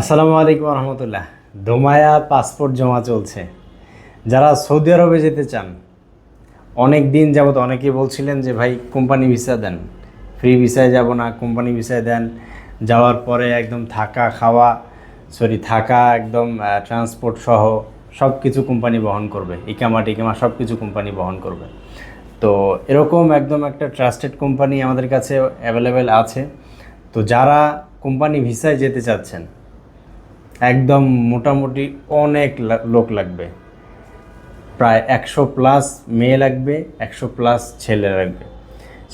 আসসালামু আলাইকুম রহমতুল্লাহ দোমায়া পাসপোর্ট জমা চলছে। যারা সৌদি আরবে যেতে চান, অনেক দিন যাবত অনেকেই বলছিলেন যে, ভাই, কোম্পানি ভিসা দেন। ফ্রি ভিসায় যাব না, কোম্পানি ভিসায় দেন। যাওয়ার পরে একদম থাকা, খাওয়া সরি থাকা একদম ট্রান্সপোর্ট সহ সব কিছু কোম্পানি বহন করবে। ইকামা টিকামা সব কিছু কোম্পানি বহন করবে। তো এরকম একদম একটা ট্রাস্টেড কোম্পানি আমাদের কাছে অ্যাভেলেবেল আছে। তো যারা কোম্পানি ভিসায় যেতে চাচ্ছেন একদম মোটামুটি অনেক লোক লাগবে। প্রায় একশো প্লাস মেয়ে লাগবে, একশো প্লাস ছেলে লাগবে।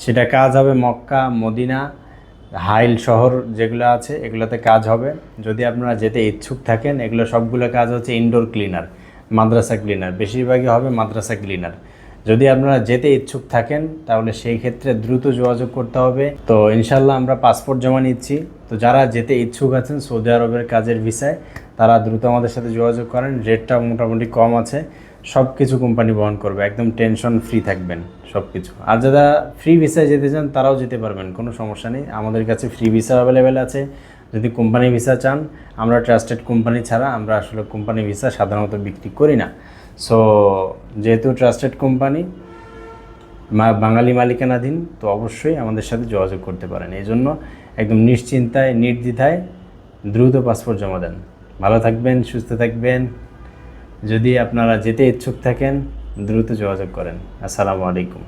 সেটা কাজ হবে মক্কা, মদিনা, হাইল শহর যেগুলো আছে, এগুলোতে কাজ হবে। যদি আপনারা যেতে ইচ্ছুক থাকেন, এগুলো সবগুলো কাজ হচ্ছে ইনডোর ক্লিনার মাদ্রাসা ক্লিনার বেশিরভাগই হবে মাদ্রাসা ক্লিনার যদি আপনারা যেতে ইচ্ছুক থাকেন, তাহলে সেই ক্ষেত্রে দ্রুত যোগাযোগ করতে হবে। তো ইনশাল্লাহ আমরা পাসপোর্ট জমা নিচ্ছি। তো যারা যেতে ইচ্ছুক আছেন সৌদি আরবের কাজের ভিসায়, তারা দ্রুত আমাদের সাথে যোগাযোগ করেন। রেটটা মোটামুটি কম আছে। সব কিছু কোম্পানি বহন করবে। একদম টেনশন ফ্রি থাকবেন সব কিছু আর যারা ফ্রি ভিসায় যেতে চান, তারাও যেতে পারবেন। কোনো সমস্যা নেই। আমাদের কাছে ফ্রি ভিসা অ্যাভেলেবেল আছে। যদি কোম্পানি ভিসা চান, আমরা ট্রাস্টেড কোম্পানি ছাড়া আমরা আসলে কোম্পানি ভিসা সাধারণত বিক্রি করি না। সো যেহেতু ট্রাস্টেড কোম্পানি বাঙালি মালিকানাধীন, তো অবশ্যই আমাদের সাথে যোগাযোগ করতে পারেন। এই জন্য একদম নিশ্চিন্তায়, নির্দ্বিধায় দ্রুত পাসপোর্ট জমা দেন। ভালো থাকবেন, সুস্থ থাকবেন। যদি আপনারা যেতে ইচ্ছুক থাকেন, দ্রুত যোগাযোগ করেন। আসসালামু আলাইকুম।